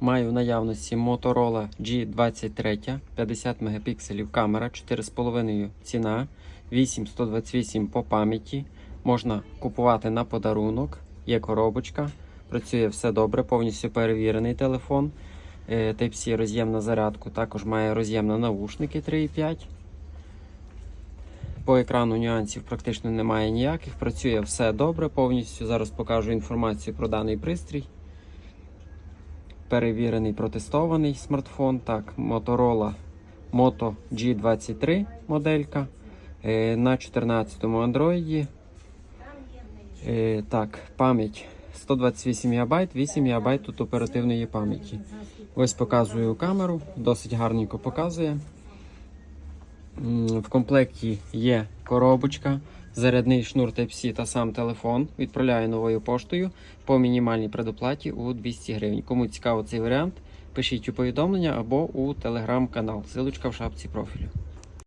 Маю в наявності Motorola G23, 50 Мп камера, 4,5 ціна, 8128 по пам'яті. Можна купувати на подарунок, є коробочка, працює все добре, повністю перевірений телефон. Е, Type-C роз'єм на зарядку, також має роз'єм на наушники 3,5. По екрану нюансів практично немає ніяких. Працює все добре повністю. Зараз покажу інформацію про даний пристрій. Перевірений, протестований смартфон. Так, Motorola Moto G23 моделька. Е, на 14-му Android. Е, так, пам'ять 128 ГБ, 8 ГБ тут оперативної пам'яті. Ось показую камеру, досить гарненько показує. В комплекті є коробочка, зарядний шнур Type-C та сам телефон. Відправляю новою поштою по мінімальній предоплаті у 200 гривень. Кому цікаво цей варіант, пишіть у повідомлення або у телеграм-канал. Силочка в шапці профілю.